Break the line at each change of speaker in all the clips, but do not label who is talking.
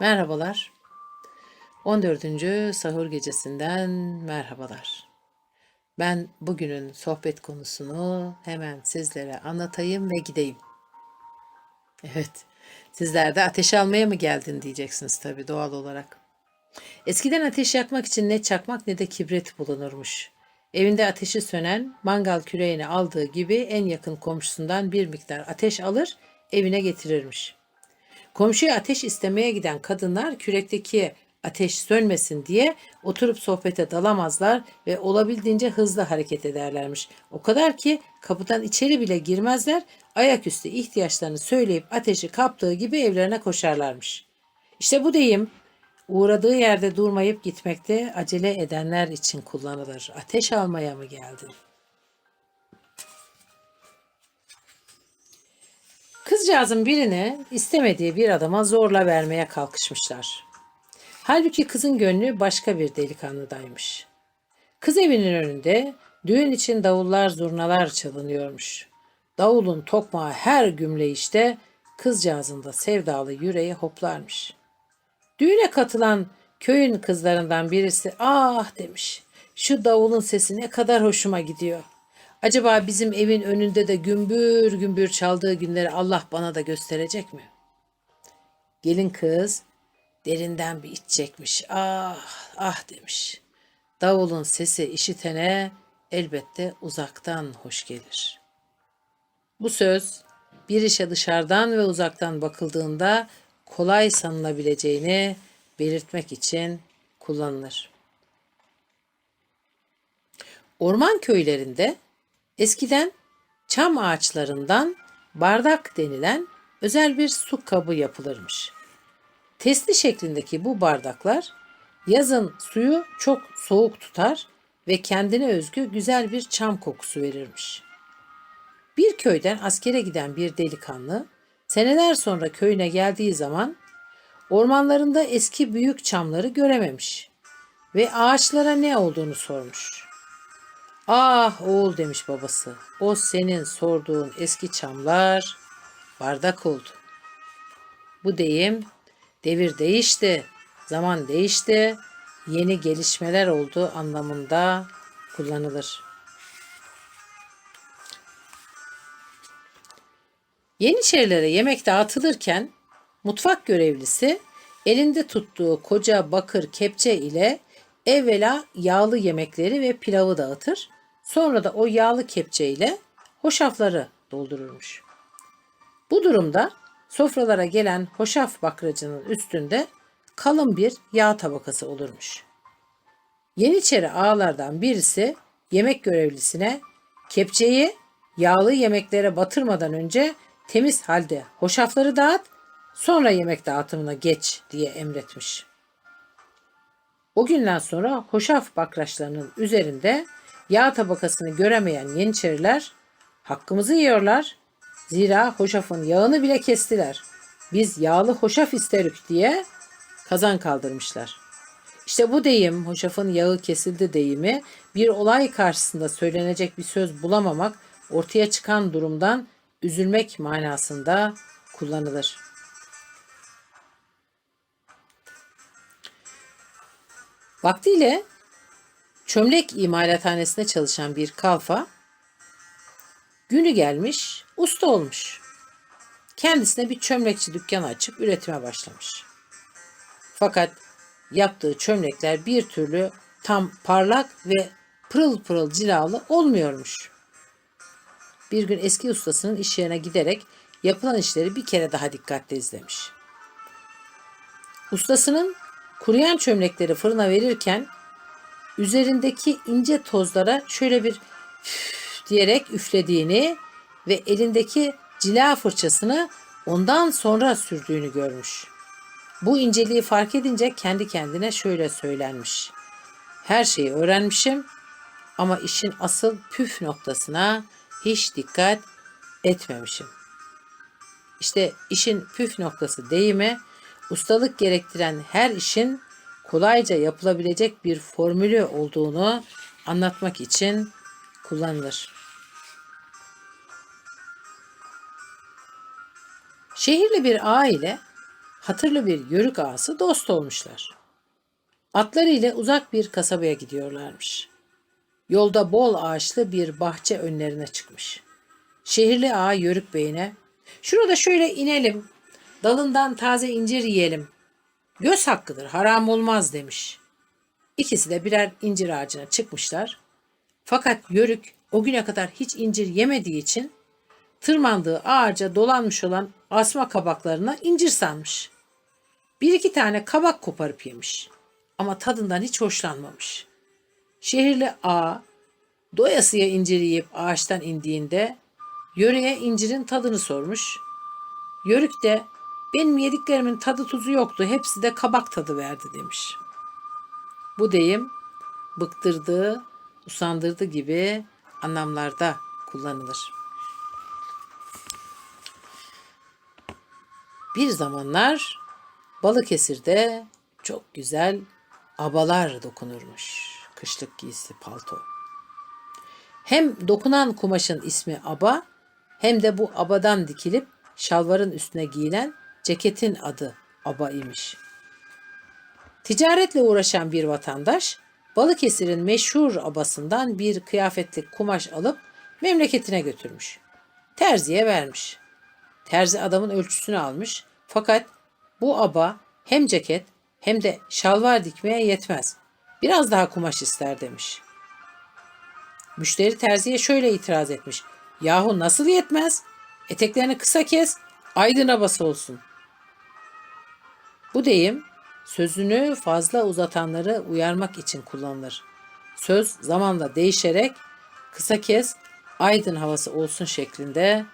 Merhabalar. 14. sahur gecesinden merhabalar. Ben bugünün sohbet konusunu hemen sizlere anlatayım ve gideyim. Evet, sizler de ateş almaya mı geldin diyeceksiniz tabii doğal olarak. Eskiden ateş yakmak için ne çakmak ne de kibrit bulunurmuş. Evinde ateşi sönen mangal küreğini aldığı gibi en yakın komşusundan bir miktar ateş alır evine getirirmiş. Komşuya ateş istemeye giden kadınlar kürekteki ateş sönmesin diye oturup sohbete dalamazlar ve olabildiğince hızlı hareket ederlermiş. O kadar ki kapıdan içeri bile girmezler, ayaküstü ihtiyaçlarını söyleyip ateşi kaptığı gibi evlerine koşarlarmış. İşte bu deyim uğradığı yerde durmayıp gitmekte acele edenler için kullanılır. Ateş almaya mı geldin? Kızcağızın birini istemediği bir adama zorla vermeye kalkışmışlar. Halbuki kızın gönlü başka bir delikanlıdaymış. Kız evinin önünde düğün için davullar zurnalar çalınıyormuş. Davulun tokmağı her gümleyişte kızcağızın da sevdalı yüreği hoplarmış. Düğüne katılan köyün kızlarından birisi ah demiş. Şu davulun sesi ne kadar hoşuma gidiyor. Acaba bizim evin önünde de gümbür gümbür çaldığı günleri Allah bana da gösterecek mi? Gelin kız derinden bir iç çekmiş. Ah ah demiş. Davulun sesi işitene elbette uzaktan hoş gelir. Bu söz bir işe dışarıdan ve uzaktan bakıldığında kolay sanılabileceğini belirtmek için kullanılır. Orman köylerinde eskiden çam ağaçlarından bardak denilen özel bir su kabı yapılırmış. Testi şeklindeki bu bardaklar yazın suyu çok soğuk tutar ve kendine özgü güzel bir çam kokusu verirmiş. Bir köyden askere giden bir delikanlı seneler sonra köyüne geldiği zaman ormanlarında eski büyük çamları görememiş ve ağaçlara ne olduğunu sormuş. Ah oğul demiş babası, o senin sorduğun eski çamlar bardak oldu. Bu deyim devir değişti, zaman değişti, yeni gelişmeler oldu anlamında kullanılır. Yeniçerilere yemek dağıtılırken mutfak görevlisi elinde tuttuğu koca bakır kepçe ile evvela yağlı yemekleri ve pilavı dağıtır. Sonra da o yağlı kepçe ile hoşafları doldururmuş. Bu durumda sofralara gelen hoşaf bakracının üstünde kalın bir yağ tabakası olurmuş. Yeniçeri ağalardan birisi yemek görevlisine kepçeyi yağlı yemeklere batırmadan önce temiz halde hoşafları dağıt, sonra yemek dağıtımına geç diye emretmiş. O günden sonra hoşaf bakraçlarının üzerinde yağ tabakasını göremeyen Yeniçeriler hakkımızı yiyorlar. Zira hoşafın yağını bile kestiler. Biz yağlı hoşaf isterik diye kazan kaldırmışlar. İşte bu deyim, hoşafın yağı kesildi deyimi bir olay karşısında söylenecek bir söz bulamamak, ortaya çıkan durumdan üzülmek manasında kullanılır. Vaktiyle çömlek imalathanesinde çalışan bir kalfa günü gelmiş, usta olmuş. Kendisine bir çömlekçi dükkanı açıp üretime başlamış. Fakat yaptığı çömlekler bir türlü tam parlak ve pırıl pırıl cilalı olmuyormuş. Bir gün eski ustasının iş yerine giderek yapılan işleri bir kere daha dikkatle izlemiş. Ustasının kuruyan çömlekleri fırına verirken üzerindeki ince tozlara şöyle bir diyerek üflediğini ve elindeki cila fırçasını ondan sonra sürdüğünü görmüş. Bu inceliği fark edince kendi kendine şöyle söylenmiş. Her şeyi öğrenmişim ama işin asıl püf noktasına hiç dikkat etmemişim. İşte işin püf noktası deyimi ustalık gerektiren her işin kolayca yapılabilecek bir formülü olduğunu anlatmak için kullanılır. Şehirli bir aile hatırlı bir yörük ağası dost olmuşlar. Atları ile uzak bir kasabaya gidiyorlarmış. Yolda bol ağaçlı bir bahçe önlerine çıkmış. Şehirli ağa Yörük Bey'ine, şurada şöyle inelim, dalından taze incir yiyelim. Göz hakkıdır, haram olmaz demiş. İkisi de birer incir ağacına çıkmışlar. Fakat Yörük o güne kadar hiç incir yemediği için tırmandığı ağaca dolanmış olan asma kabaklarına incir sanmış. Bir iki tane kabak koparıp yemiş. Ama tadından hiç hoşlanmamış. Şehirli ağa doyasıya incir yiyip ağaçtan indiğinde yöreye incirin tadını sormuş. Yörük de benim yediklerimin tadı tuzu yoktu hepsi de kabak tadı verdi demiş. Bu deyim bıktırdığı, usandırdı gibi anlamlarda kullanılır. Bir zamanlar Balıkesir'de çok güzel abalar dokunurmuş. Kışlık giysi palto. Hem dokunan kumaşın ismi aba hem de bu abadan dikilip şalvarın üstüne giyilen ceketin adı aba imiş. Ticaretle uğraşan bir vatandaş Balıkesir'in meşhur abasından bir kıyafetlik kumaş alıp memleketine götürmüş. Terziye vermiş. Terzi adamın ölçüsünü almış. Fakat bu aba hem ceket hem de şalvar dikmeye yetmez. Biraz daha kumaş ister demiş. Müşteri terziye şöyle itiraz etmiş. Yahu nasıl yetmez? Eteklerini kısa kes, aydın abası olsun. Bu deyim sözünü fazla uzatanları uyarmak için kullanılır. Söz zamanla değişerek kısa kes, aydın havası olsun şeklinde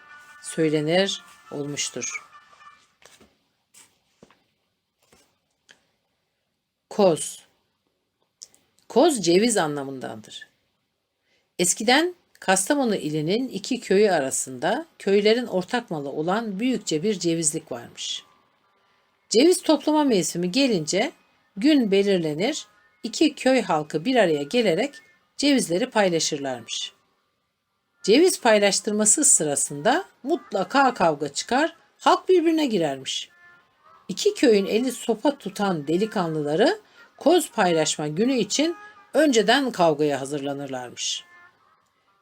söylenir olmuştur. Koz Koz ceviz anlamındandır. Eskiden Kastamonu ilinin iki köyü arasında köylerin ortak malı olan büyükçe bir cevizlik varmış. Ceviz toplama mevsimi gelince gün belirlenir, iki köy halkı bir araya gelerek cevizleri paylaşırlarmış. Ceviz paylaştırması sırasında mutlaka kavga çıkar, halk birbirine girermiş. İki köyün eli sopa tutan delikanlıları koz paylaşma günü için önceden kavgaya hazırlanırlarmış.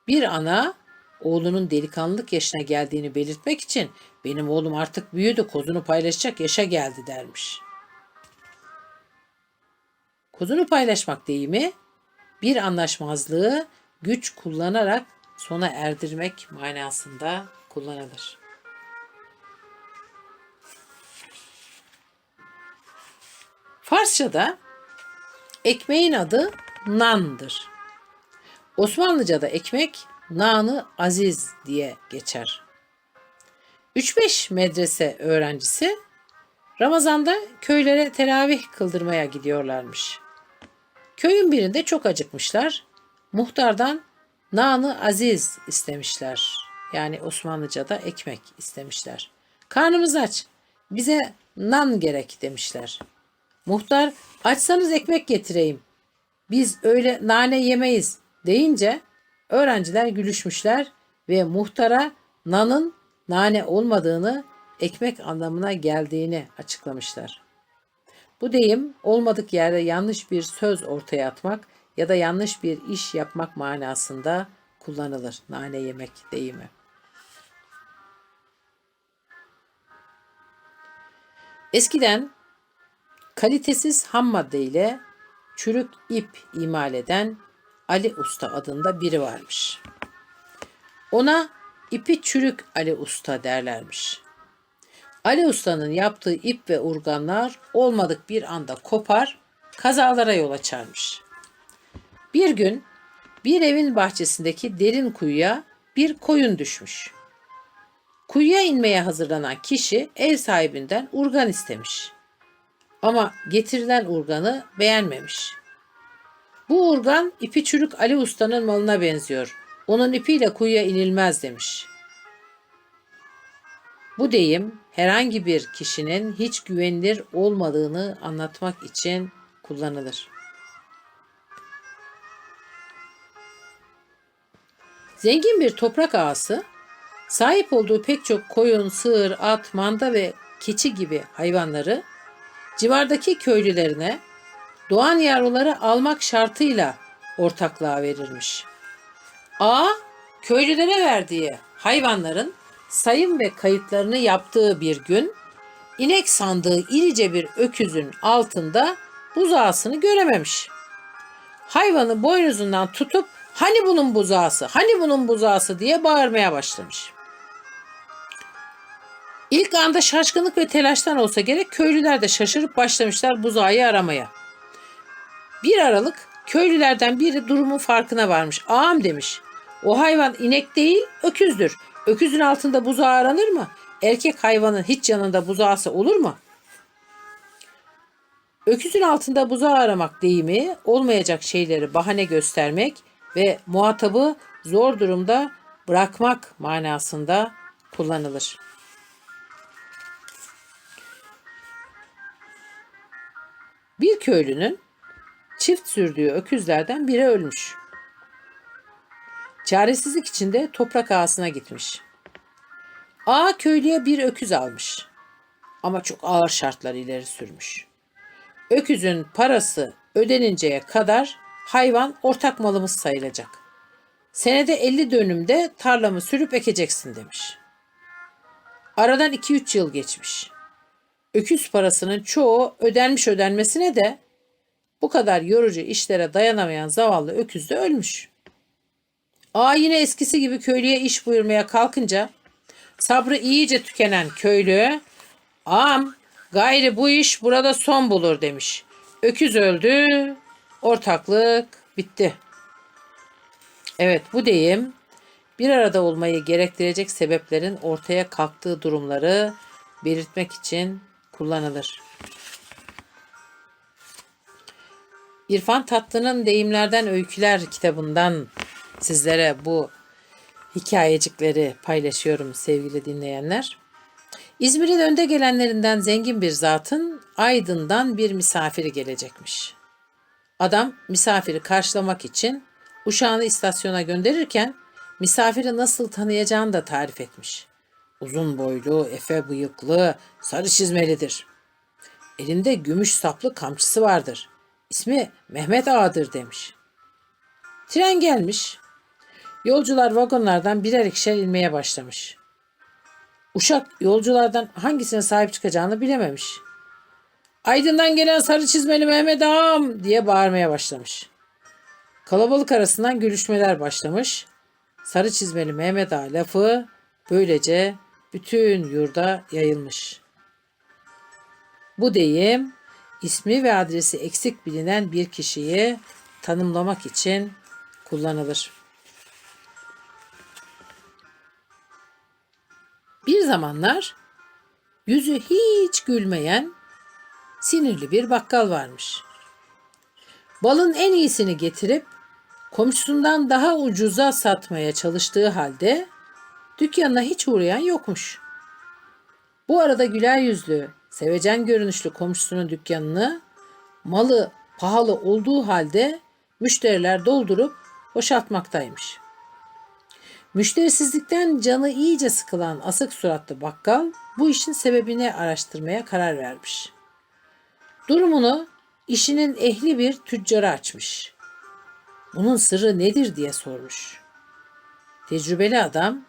Bir ana oğlunun delikanlılık yaşına geldiğini belirtmek için benim oğlum artık büyüdü kozunu paylaşacak yaşa geldi dermiş. Kozunu paylaşmak deyimi bir anlaşmazlığı güç kullanarak sona erdirmek manasında kullanılır. Farsçada ekmeğin adı nandır. Osmanlıca'da ekmek nanı aziz diye geçer. 3-5 medrese öğrencisi Ramazan'da köylere teravih kıldırmaya gidiyorlarmış. Köyün birinde çok acıkmışlar. Muhtardan nanı aziz istemişler. Yani Osmanlıca'da ekmek istemişler. Karnımız aç. Bize nan gerek demişler. Muhtar açsanız ekmek getireyim. Biz öyle nane yemeyiz deyince öğrenciler gülüşmüşler ve muhtara nanın nane olmadığını, ekmek anlamına geldiğini açıklamışlar. Bu deyim olmadık yerde yanlış bir söz ortaya atmak ya da yanlış bir iş yapmak manasında kullanılır. Nane yemek deyimi. Eskiden kalitesiz ham madde ile çürük ip imal eden Ali Usta adında biri varmış. Ona ipi çürük Ali Usta derlermiş. Ali Usta'nın yaptığı ip ve urganlar olmadık bir anda kopar, kazalara yol açarmış. Bir gün bir evin bahçesindeki derin kuyuya bir koyun düşmüş. Kuyuya inmeye hazırlanan kişi ev sahibinden urgan istemiş. Ama getirilen urganı beğenmemiş. Bu urgan ipi çürük Ali Usta'nın malına benziyor. Onun ipiyle kuyuya inilmez demiş. Bu deyim herhangi bir kişinin hiç güvenilir olmadığını anlatmak için kullanılır. Zengin bir toprak ağası sahip olduğu pek çok koyun, sığır, at, manda ve keçi gibi hayvanları civardaki köylülerine doğan yavruları almak şartıyla ortaklığa verirmiş. A. Köylülere verdiği hayvanların sayım ve kayıtlarını yaptığı bir gün inek sandığı irice bir öküzün altında buzağısını görememiş. Hayvanı boynuzundan tutup hani bunun buzağısı, hani bunun buzağısı diye bağırmaya başlamış. İlk anda şaşkınlık ve telaştan olsa gerek köylüler de şaşırıp başlamışlar buzağı aramaya. Bir aralık köylülerden biri durumun farkına varmış. Ağam demiş. O hayvan inek değil öküzdür. Öküzün altında buzağı aranır mı? Erkek hayvanın hiç yanında buzağısı olur mu? Öküzün altında buzağı aramak deyimi olmayacak şeyleri bahane göstermek ve muhatabı zor durumda bırakmak manasında kullanılır. Bir köylünün çift sürdüğü öküzlerden biri ölmüş. Çaresizlik içinde toprak ağasına gitmiş. Ağa köylüye bir öküz almış. Ama çok ağır şartlar ileri sürmüş. Öküzün parası ödeninceye kadar hayvan ortak malımız sayılacak. Senede 50 dönümde tarlamı sürüp ekeceksin demiş. Aradan 2-3 yıl geçmiş. Öküz parasının çoğu ödenmiş ödenmesine de bu kadar yorucu işlere dayanamayan zavallı öküz de ölmüş. Ağa yine eskisi gibi köylüye iş buyurmaya kalkınca sabrı iyice tükenen köylü ağam gayri bu iş burada son bulur demiş. Öküz öldü, ortaklık bitti. Evet bu deyim bir arada olmayı gerektirecek sebeplerin ortaya kalktığı durumları belirtmek için kullanılır. İrfan Tatlı'nın Deyimlerden Öyküler kitabından sizlere bu hikayecikleri paylaşıyorum sevgili dinleyenler. İzmir'in önde gelenlerinden zengin bir zatın Aydın'dan bir misafiri gelecekmiş. Adam misafiri karşılamak için uşağını istasyona gönderirken misafiri nasıl tanıyacağını da tarif etmiş. Uzun boylu, efe bıyıklı, sarı çizmelidir. Elinde gümüş saplı kamçısı vardır. İsmi Mehmet Ağa'dır demiş. Tren gelmiş. Yolcular vagonlardan birer ikişer inmeye başlamış. Uşak yolculardan hangisine sahip çıkacağını bilememiş. Aydın'dan gelen sarı çizmeli Mehmet Ağam diye bağırmaya başlamış. Kalabalık arasından gülüşmeler başlamış. Sarı çizmeli Mehmet Ağa lafı böylece bütün yurda yayılmış. Bu deyim ismi ve adresi eksik bilinen bir kişiyi tanımlamak için kullanılır. Bir zamanlar yüzü hiç gülmeyen sinirli bir bakkal varmış. Balın en iyisini getirip komşusundan daha ucuza satmaya çalıştığı halde dükkanına hiç uğrayan yokmuş. Bu arada güler yüzlü, sevecen görünüşlü komşusunun dükkanını malı pahalı olduğu halde müşteriler doldurup boşaltmaktaymış. Müşterisizlikten canı iyice sıkılan asık suratlı bakkal bu işin sebebini araştırmaya karar vermiş. Durumunu işinin ehli bir tüccara açmış. Bunun sırrı nedir diye sormuş. Tecrübeli adam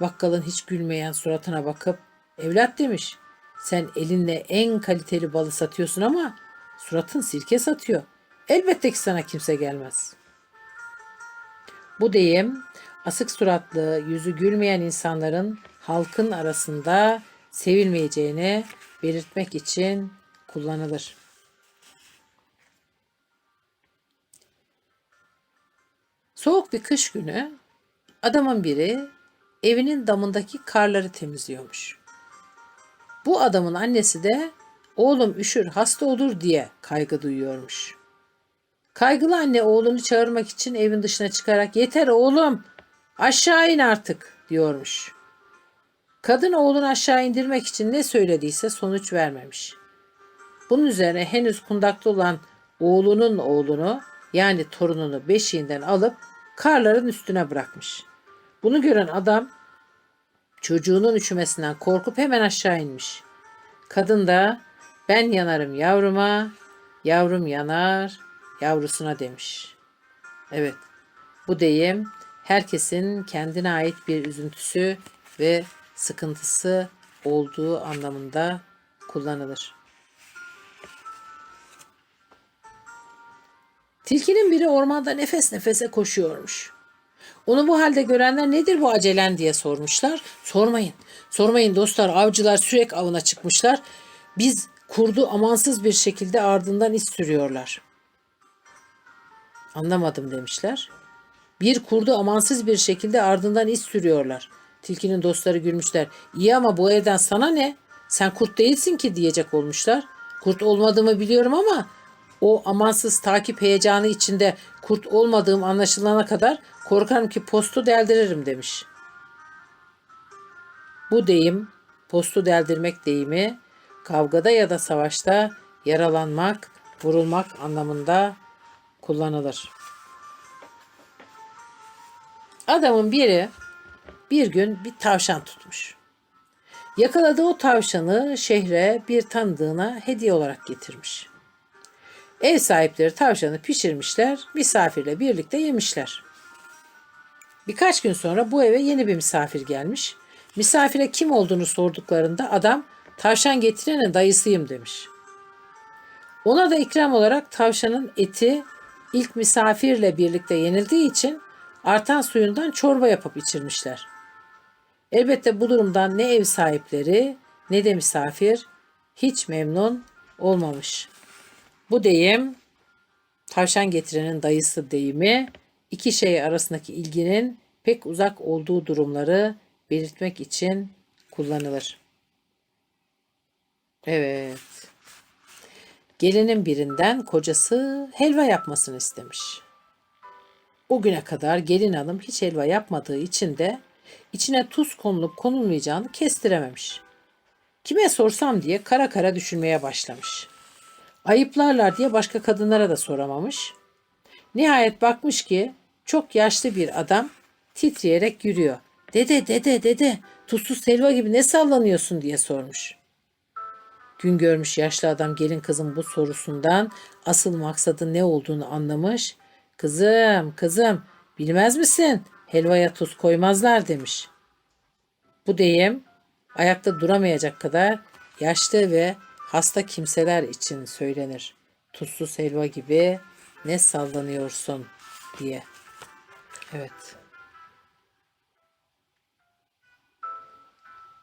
bakkalın hiç gülmeyen suratına bakıp evlat demiş. Sen elinle en kaliteli balı satıyorsun ama suratın sirke satıyor. Elbette ki sana kimse gelmez. Bu deyim asık suratlı, yüzü gülmeyen insanların halkın arasında sevilmeyeceğini belirtmek için kullanılır. Soğuk bir kış günü adamın biri evinin damındaki karları temizliyormuş. Bu adamın annesi de oğlum üşür hasta olur diye kaygı duyuyormuş. Kaygılı anne oğlunu çağırmak için evin dışına çıkarak yeter oğlum aşağı in artık diyormuş. Kadın oğlunu aşağı indirmek için ne söylediyse sonuç vermemiş. Bunun üzerine henüz kundakta olan oğlunun oğlunu yani torununu beşiğinden alıp karların üstüne bırakmış. Bunu gören adam çocuğunun üşümesinden korkup hemen aşağı inmiş. Kadın da ben yanarım yavruma, yavrum yanar yavrusuna demiş. Evet, bu deyim herkesin kendine ait bir üzüntüsü ve sıkıntısı olduğu anlamında kullanılır. Tilkinin biri ormanda nefes nefese koşuyormuş. Onu bu halde görenler nedir bu acelen diye sormuşlar. Sormayın. Sormayın dostlar. Avcılar sürek avına çıkmışlar. Biz kurdu amansız bir şekilde ardından iz sürüyorlar. Anlamadım demişler. Bir kurdu amansız bir şekilde ardından iz sürüyorlar. Tilkinin dostları gülmüşler. İyi ama bu evden sana ne? Sen kurt değilsin ki diyecek olmuşlar. Kurt olmadığımı biliyorum ama o amansız takip heyecanı içinde kurt olmadığım anlaşılana kadar korkarım ki postu deldiririm demiş. Bu deyim, postu deldirmek deyimi, kavgada ya da savaşta yaralanmak, vurulmak anlamında kullanılır. Adamın biri bir gün bir tavşan tutmuş. Yakaladığı o tavşanı şehre bir tanıdığına hediye olarak getirmiş. Ev sahipleri tavşanı pişirmişler, misafirle birlikte yemişler. Birkaç gün sonra bu eve yeni bir misafir gelmiş. Misafire kim olduğunu sorduklarında adam tavşan getirenin dayısıyım demiş. Ona da ikram olarak tavşanın eti ilk misafirle birlikte yenildiği için artan suyundan çorba yapıp içirmişler. Elbette bu durumdan ne ev sahipleri ne de misafir hiç memnun olmamış. Bu deyim tavşan getirenin dayısı deyimi iki şey arasındaki ilginin pek uzak olduğu durumları belirtmek için kullanılır. Evet. Gelinin birinden kocası helva yapmasını istemiş. O güne kadar gelin hanım hiç helva yapmadığı için de içine tuz konulup konulmayacağını kestirememiş. Kime sorsam diye kara kara düşünmeye başlamış. Ayıplarlar diye başka kadınlara da soramamış. Nihayet bakmış ki çok yaşlı bir adam titreyerek yürüyor. Dede dede dede tuzsuz helva gibi ne sallanıyorsun diye sormuş. Gün görmüş yaşlı adam gelin kızın bu sorusundan asıl maksadı ne olduğunu anlamış. Kızım kızım bilmez misin helvaya tuz koymazlar demiş. Bu deyim ayakta duramayacak kadar yaşlı ve hasta kimseler için söylenir. Tuzsuz helva gibi ne sallanıyorsun diye. Evet.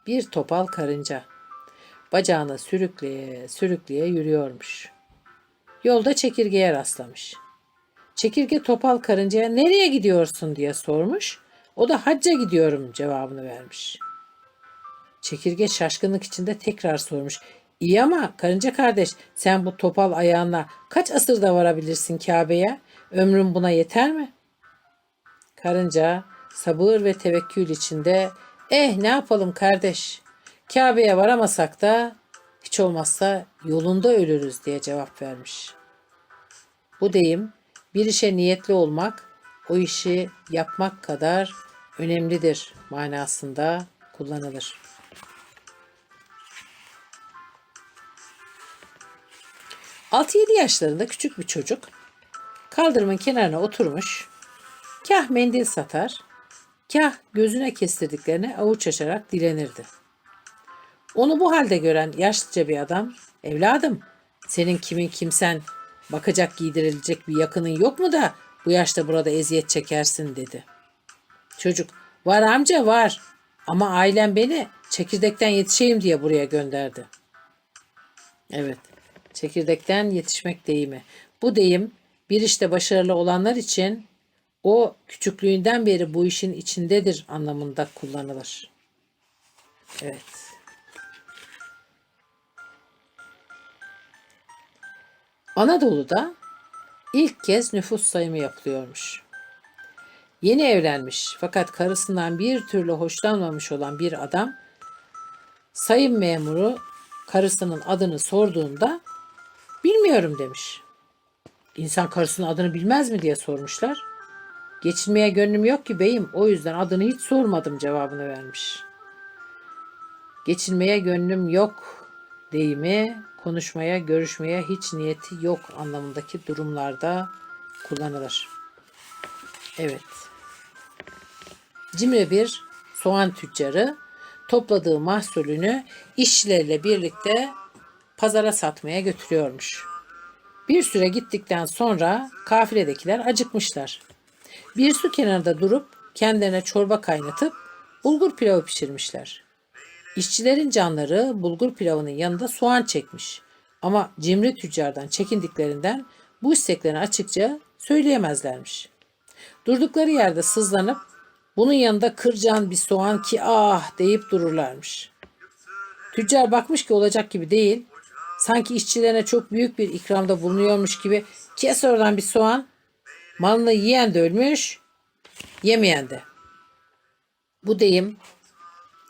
Bir topal karınca bacağını sürükleye sürükleye yürüyormuş. Yolda çekirgeye rastlamış. Çekirge topal karıncaya nereye gidiyorsun diye sormuş. O da hacca gidiyorum cevabını vermiş. Çekirge şaşkınlık içinde tekrar sormuş. İyi ama karınca kardeş sen bu topal ayağınla kaç asırda varabilirsin Kabe'ye? Ömrün buna yeter mi? Karınca sabır ve tevekkül içinde eh ne yapalım kardeş Kabe'ye varamasak da hiç olmazsa yolunda ölürüz diye cevap vermiş. Bu deyim bir işe niyetli olmak o işi yapmak kadar önemlidir manasında kullanılır. Altı yedi yaşlarında küçük bir çocuk kaldırımın kenarına oturmuş, kah mendil satar, kah gözüne kestirdiklerine avuç açarak dilenirdi. Onu bu halde gören yaşlıca bir adam, evladım senin kimin kimsen bakacak giydirilecek bir yakının yok mu da bu yaşta burada eziyet çekersin dedi. Çocuk, var amca var ama ailem beni çekirdekten yetişeyim diye buraya gönderdi. Evet, çekirdekten yetişmek deyimi. Bu deyim bir işte başarılı olanlar için o küçüklüğünden beri bu işin içindedir anlamında kullanılır. Evet. Anadolu'da ilk kez nüfus sayımı yapılıyormuş. Yeni evlenmiş fakat karısından bir türlü hoşlanmamış olan bir adam sayım memuru karısının adını sorduğunda bilmiyorum demiş. İnsan karısının adını bilmez mi diye sormuşlar. Geçinmeye gönlüm yok ki beyim o yüzden adını hiç sormadım cevabını vermiş. Geçinmeye gönlüm yok deyimi konuşmaya, görüşmeye hiç niyeti yok anlamındaki durumlarda kullanılır. Evet. Cimri bir soğan tüccarı topladığı mahsulünü işçileriyle birlikte pazara satmaya götürüyormuş. Bir süre gittikten sonra kafiledekiler acıkmışlar. Bir su kenarında durup kendilerine çorba kaynatıp bulgur pilavı pişirmişler. İşçilerin canları bulgur pilavının yanında soğan çekmiş. Ama cimri tüccardan çekindiklerinden bu isteklerini açıkça söyleyemezlermiş. Durdukları yerde sızlanıp bunun yanında kırcan bir soğan ki ah deyip dururlarmış. Tüccar bakmış ki olacak gibi değil. Sanki işçilerine çok büyük bir ikramda bulunuyormuş gibi kes oradan bir soğan. Malını yiyen de ölmüş, yemeyen de. Bu deyim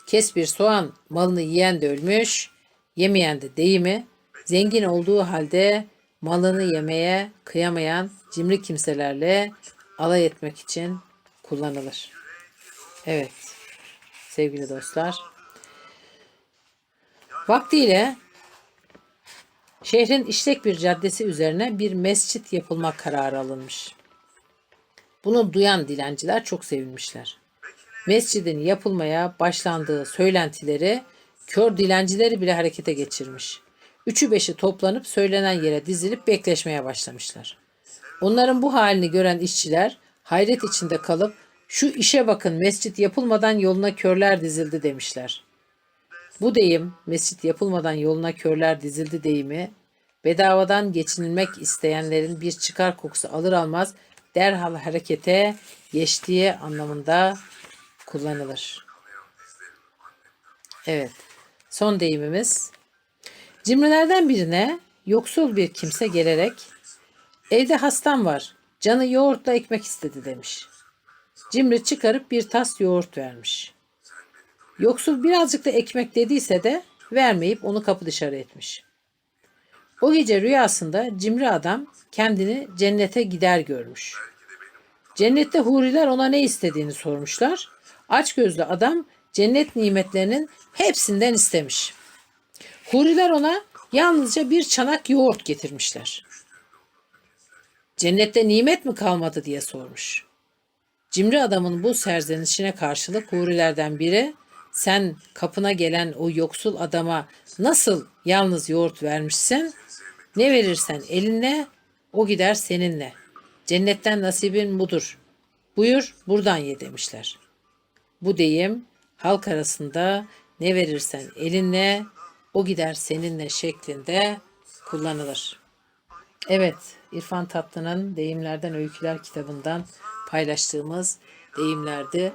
kes bir soğan malını yiyen de ölmüş, yemeyen de deyimi zengin olduğu halde malını yemeye kıyamayan cimri kimselerle alay etmek için kullanılır. Evet sevgili dostlar. Vaktiyle şehrin işlek bir caddesi üzerine bir mescit yapılma kararı alınmış. Bunu duyan dilenciler çok sevinmişler. Mescidin yapılmaya başlandığı söylentileri kör dilencileri bile harekete geçirmiş. Üçü beşi toplanıp söylenen yere dizilip bekleşmeye başlamışlar. Onların bu halini gören işçiler hayret içinde kalıp şu işe bakın mescit yapılmadan yoluna körler dizildi demişler. Bu deyim mescit yapılmadan yoluna körler dizildi deyimi bedavadan geçinilmek isteyenlerin bir çıkar kokusu alır almaz derhal harekete geçtiği anlamında kullanılır. Evet. Son deyimimiz. Cimrilerden birine yoksul bir kimse gelerek evde hastam var. Canı yoğurtla ekmek istedi demiş. Cimri çıkarıp bir tas yoğurt vermiş. Yoksul birazcık da ekmek dediyse de vermeyip onu kapı dışarı etmiş. O gece rüyasında cimri adam kendini cennete gider görmüş. Cennette huriler ona ne istediğini sormuşlar. Açgözlü adam cennet nimetlerinin hepsinden istemiş. Huriler ona yalnızca bir çanak yoğurt getirmişler. Cennette nimet mi kalmadı diye sormuş. Cimri adamın bu serzenişine karşılık hurilerden biri sen kapına gelen o yoksul adama nasıl yalnız yoğurt vermişsin? Ne verirsen elinle o gider seninle. Cennetten nasibin budur. Buyur buradan ye demişler. Bu deyim halk arasında ne verirsen elinle o gider seninle şeklinde kullanılır. Evet, İrfan Tatlı'nın Deyimlerden Öyküler kitabından paylaştığımız deyimlerdi.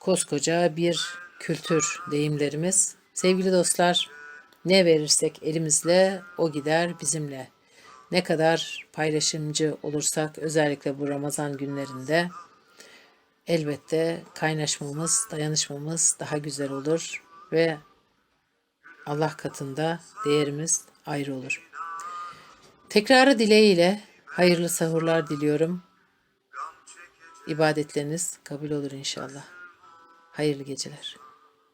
Koskoca bir kültür deyimlerimiz. Sevgili dostlar, ne verirsek elimizle o gider bizimle. Ne kadar paylaşımcı olursak özellikle bu Ramazan günlerinde elbette kaynaşmamız, dayanışmamız daha güzel olur ve Allah katında değerimiz ayrı olur. Tekrarı dileğiyle hayırlı sahurlar diliyorum. İbadetleriniz kabul olur inşallah. Hayırlı geceler.